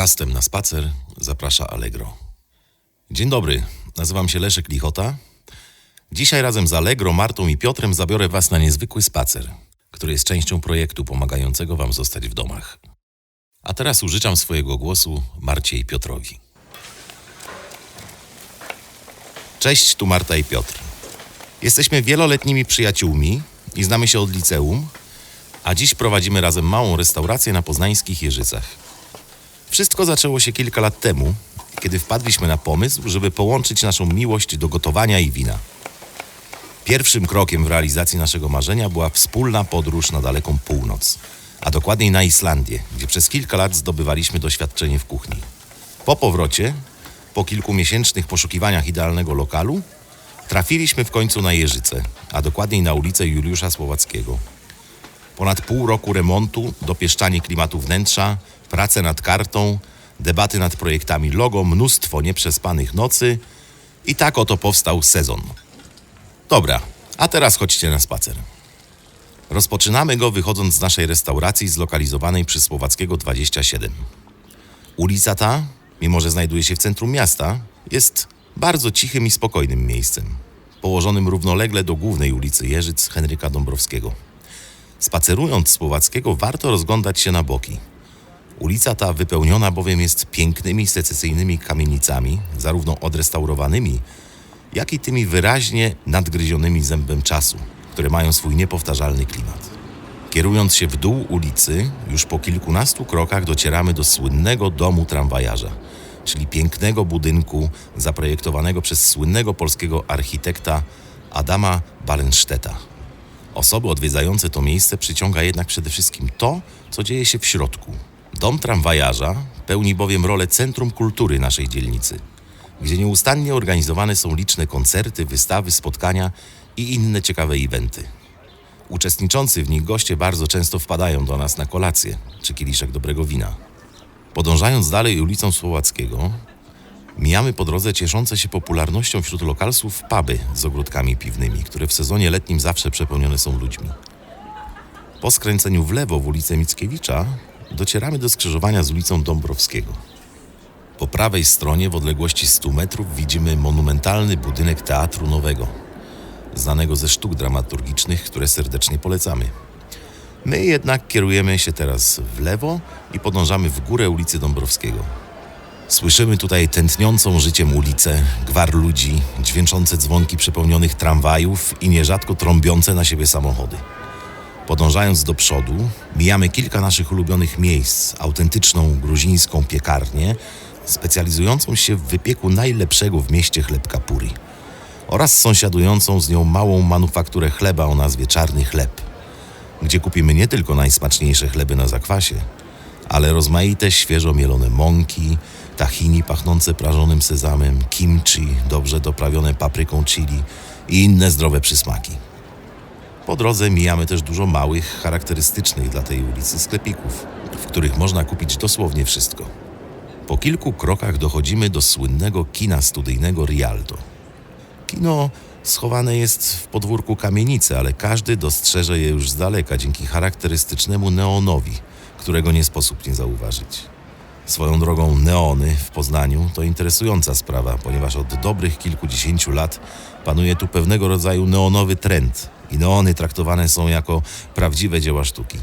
Podcastem na spacer zaprasza Allegro. Dzień dobry, nazywam się Leszek Lichota. Dzisiaj razem z Allegro, Martą i Piotrem zabiorę Was na niezwykły spacer, który jest częścią projektu pomagającego Wam zostać w domach. A teraz użyczam swojego głosu Marcie i Piotrowi. Cześć, tu Marta i Piotr. Jesteśmy wieloletnimi przyjaciółmi i znamy się od liceum, a dziś prowadzimy razem małą restaurację na poznańskich Jeżycach. Wszystko zaczęło się kilka lat temu, kiedy wpadliśmy na pomysł, żeby połączyć naszą miłość do gotowania i wina. Pierwszym krokiem w realizacji naszego marzenia była wspólna podróż na daleką północ, a dokładniej na Islandię, gdzie przez kilka lat zdobywaliśmy doświadczenie w kuchni. Po powrocie, po kilkumiesięcznych poszukiwaniach idealnego lokalu, trafiliśmy w końcu na Jeżyce, a dokładniej na ulicę Juliusza Słowackiego. Ponad pół roku remontu, dopieszczanie klimatu wnętrza, prace nad kartą, debaty nad projektami logo, mnóstwo nieprzespanych nocy i tak oto powstał sezon. Dobra, a teraz chodźcie na spacer. Rozpoczynamy go wychodząc z naszej restauracji zlokalizowanej przy Słowackiego 27. Ulica ta, mimo że znajduje się w centrum miasta, jest bardzo cichym i spokojnym miejscem, położonym równolegle do głównej ulicy Jeżyc Henryka Dąbrowskiego. Spacerując Słowackiego warto rozglądać się na boki. Ulica ta wypełniona bowiem jest pięknymi secesyjnymi kamienicami, zarówno odrestaurowanymi, jak i tymi wyraźnie nadgryzionymi zębem czasu, które mają swój niepowtarzalny klimat. Kierując się w dół ulicy, już po kilkunastu krokach docieramy do słynnego domu tramwajarza, czyli pięknego budynku zaprojektowanego przez słynnego polskiego architekta Adama Barenstedta. Osoby odwiedzające to miejsce przyciąga jednak przede wszystkim to, co dzieje się w środku. Dom tramwajarza pełni bowiem rolę centrum kultury naszej dzielnicy, gdzie nieustannie organizowane są liczne koncerty, wystawy, spotkania i inne ciekawe eventy. Uczestniczący w nich goście bardzo często wpadają do nas na kolację czy kieliszek dobrego wina. Podążając dalej ulicą Słowackiego, mijamy po drodze cieszące się popularnością wśród lokalsów puby z ogródkami piwnymi, które w sezonie letnim zawsze przepełnione są ludźmi. Po skręceniu w lewo w ulicę Mickiewicza docieramy do skrzyżowania z ulicą Dąbrowskiego. Po prawej stronie w odległości 100 metrów widzimy monumentalny budynek Teatru Nowego, znanego ze sztuk dramaturgicznych, które serdecznie polecamy. My jednak kierujemy się teraz w lewo i podążamy w górę ulicy Dąbrowskiego. Słyszymy tutaj tętniącą życiem ulicę, gwar ludzi, dźwięczące dzwonki przepełnionych tramwajów i nierzadko trąbiące na siebie samochody. Podążając do przodu, mijamy kilka naszych ulubionych miejsc, autentyczną gruzińską piekarnię, specjalizującą się w wypieku najlepszego w mieście chlebka puri oraz sąsiadującą z nią małą manufakturę chleba o nazwie Czarny Chleb, gdzie kupimy nie tylko najsmaczniejsze chleby na zakwasie, ale rozmaite świeżo mielone mąki, tahini pachnące prażonym sezamem, kimchi dobrze doprawione papryką chili i inne zdrowe przysmaki. Po drodze mijamy też dużo małych, charakterystycznych dla tej ulicy sklepików, w których można kupić dosłownie wszystko. Po kilku krokach dochodzimy do słynnego kina studyjnego Rialto. Kino schowane jest w podwórku kamienicy, ale każdy dostrzeże je już z daleka dzięki charakterystycznemu neonowi, którego nie sposób nie zauważyć. Swoją drogą neony w Poznaniu to interesująca sprawa, ponieważ od dobrych kilkudziesięciu lat panuje tu pewnego rodzaju neonowy trend i neony traktowane są jako prawdziwe dzieła sztuki.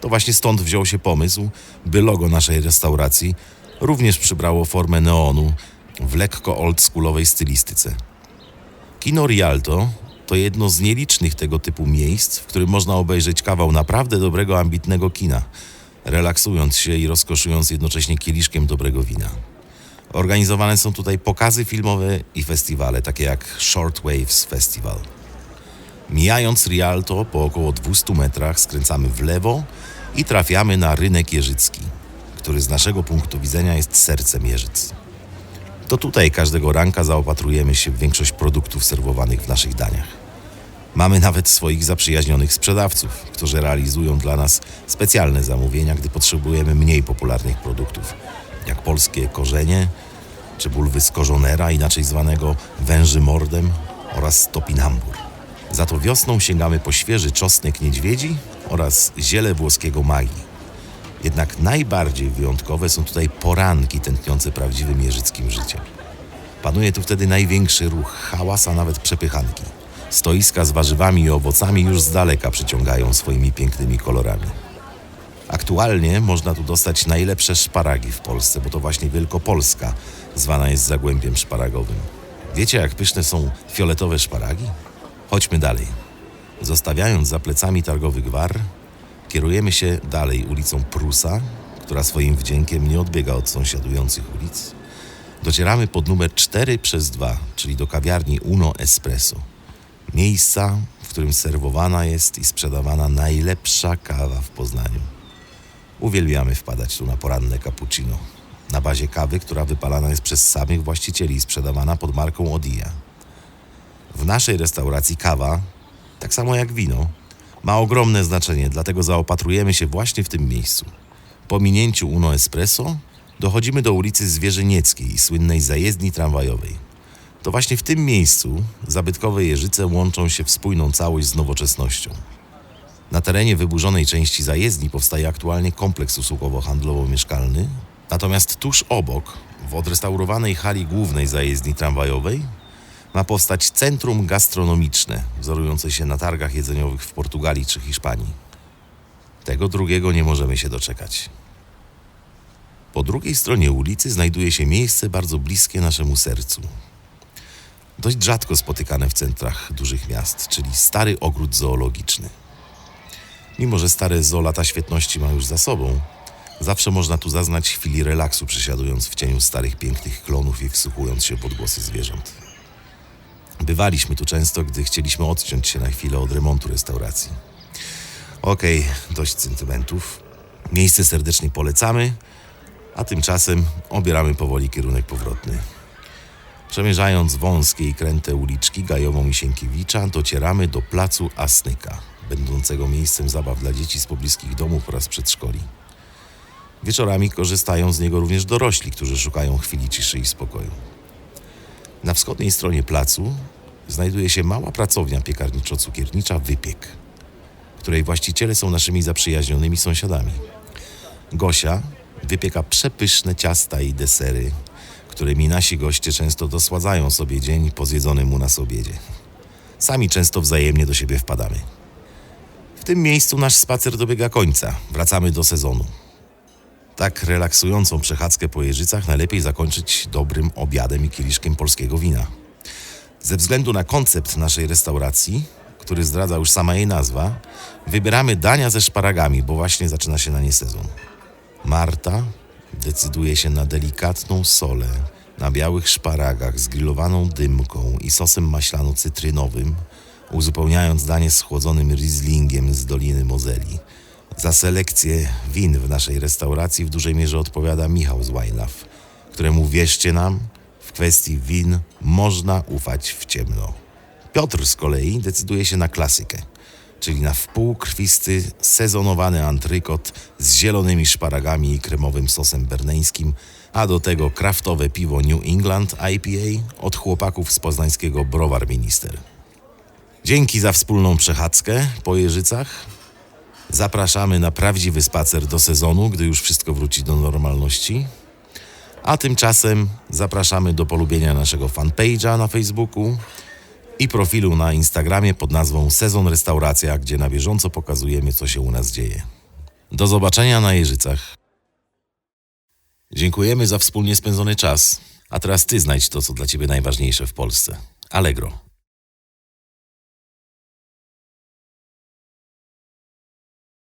To właśnie stąd wziął się pomysł, by logo naszej restauracji również przybrało formę neonu w lekko oldschoolowej stylistyce. Kino Rialto to jedno z nielicznych tego typu miejsc, w którym można obejrzeć kawał naprawdę dobrego, ambitnego kina, relaksując się i rozkoszując jednocześnie kieliszkiem dobrego wina. Organizowane są tutaj pokazy filmowe i festiwale, takie jak Shortwaves Festival. Mijając Rialto po około 200 metrach skręcamy w lewo i trafiamy na rynek jeżycki, który z naszego punktu widzenia jest sercem Jeżyc. To tutaj każdego ranka zaopatrujemy się w większość produktów serwowanych w naszych daniach. Mamy nawet swoich zaprzyjaźnionych sprzedawców, którzy realizują dla nas specjalne zamówienia, gdy potrzebujemy mniej popularnych produktów, jak polskie korzenie, czy bulwy z korzonera, inaczej zwanego węży mordem oraz topinambur. Za to wiosną sięgamy po świeży czosnek niedźwiedzi oraz ziele włoskiego magii. Jednak najbardziej wyjątkowe są tutaj poranki tętniące prawdziwym jeżyckim życiem. Panuje tu wtedy największy ruch, hałas, a nawet przepychanki. Stoiska z warzywami i owocami już z daleka przyciągają swoimi pięknymi kolorami. Aktualnie można tu dostać najlepsze szparagi w Polsce, bo to właśnie Wielkopolska zwana jest Zagłębiem Szparagowym. Wiecie, jak pyszne są fioletowe szparagi? Chodźmy dalej. Zostawiając za plecami targowy gwar, kierujemy się dalej ulicą Prusa, która swoim wdziękiem nie odbiega od sąsiadujących ulic. Docieramy pod numer 4 przez 2, czyli do kawiarni Uno Espresso. Miejsca, w którym serwowana jest i sprzedawana najlepsza kawa w Poznaniu. Uwielbiamy wpadać tu na poranne cappuccino. Na bazie kawy, która wypalana jest przez samych właścicieli i sprzedawana pod marką Odia. W naszej restauracji kawa, tak samo jak wino, ma ogromne znaczenie, dlatego zaopatrujemy się właśnie w tym miejscu. Po minięciu Uno Espresso dochodzimy do ulicy Zwierzynieckiej i słynnej zajezdni tramwajowej. To właśnie w tym miejscu zabytkowe Jeżyce łączą się w spójną całość z nowoczesnością. Na terenie wyburzonej części zajezdni powstaje aktualnie kompleks usługowo-handlowo-mieszkalny, natomiast tuż obok, w odrestaurowanej hali głównej zajezdni tramwajowej, ma powstać centrum gastronomiczne, wzorujące się na targach jedzeniowych w Portugalii czy Hiszpanii. Tego drugiego nie możemy się doczekać. Po drugiej stronie ulicy znajduje się miejsce bardzo bliskie naszemu sercu. Dość rzadko spotykane w centrach dużych miast, czyli stary ogród zoologiczny. Mimo, że stare zoo lata świetności ma już za sobą, zawsze można tu zaznać chwili relaksu, przesiadując w cieniu starych, pięknych klonów i wsłuchując się pod głosy zwierząt. Bywaliśmy tu często, gdy chcieliśmy odciąć się na chwilę od remontu restauracji. Okej, dość sentymentów. Miejsce serdecznie polecamy, a tymczasem obieramy powoli kierunek powrotny. Przemierzając wąskie i kręte uliczki Gajową i Sienkiewicza, docieramy do placu Asnyka, będącego miejscem zabaw dla dzieci z pobliskich domów oraz przedszkoli. Wieczorami korzystają z niego również dorośli, którzy szukają chwili ciszy i spokoju. Na wschodniej stronie placu znajduje się mała pracownia piekarniczo-cukiernicza Wypiek, której właściciele są naszymi zaprzyjaźnionymi sąsiadami. Gosia wypieka przepyszne ciasta i desery, którymi nasi goście często dosładzają sobie dzień po zjedzonym u nas obiedzie. Sami często wzajemnie do siebie wpadamy. W tym miejscu nasz spacer dobiega końca. Wracamy do sezonu. Tak relaksującą przechadzkę po Jeżycach najlepiej zakończyć dobrym obiadem i kieliszkiem polskiego wina. Ze względu na koncept naszej restauracji, który zdradza już sama jej nazwa, wybieramy dania ze szparagami, bo właśnie zaczyna się na nie sezon. Marta decyduje się na delikatną solę na białych szparagach z grillowaną dymką i sosem maślano-cytrynowym, uzupełniając danie schłodzonym Rieslingiem z Doliny Mozeli. Za selekcję win w naszej restauracji w dużej mierze odpowiada Michał z Wine Love, któremu wierzcie nam, w kwestii win można ufać w ciemno. Piotr z kolei decyduje się na klasykę, czyli na wpółkrwisty, sezonowany antrykot z zielonymi szparagami i kremowym sosem berneńskim, a do tego kraftowe piwo New England IPA od chłopaków z poznańskiego Browar Minister. Dzięki za wspólną przechadzkę po Jeżycach. Zapraszamy na prawdziwy spacer do sezonu, gdy już wszystko wróci do normalności. A tymczasem zapraszamy do polubienia naszego fanpage'a na Facebooku i profilu na Instagramie pod nazwą Sezon Restauracja, gdzie na bieżąco pokazujemy, co się u nas dzieje. Do zobaczenia na Jeżycach. Dziękujemy za wspólnie spędzony czas. A teraz ty znajdź to, co dla ciebie najważniejsze w Polsce. Allegro.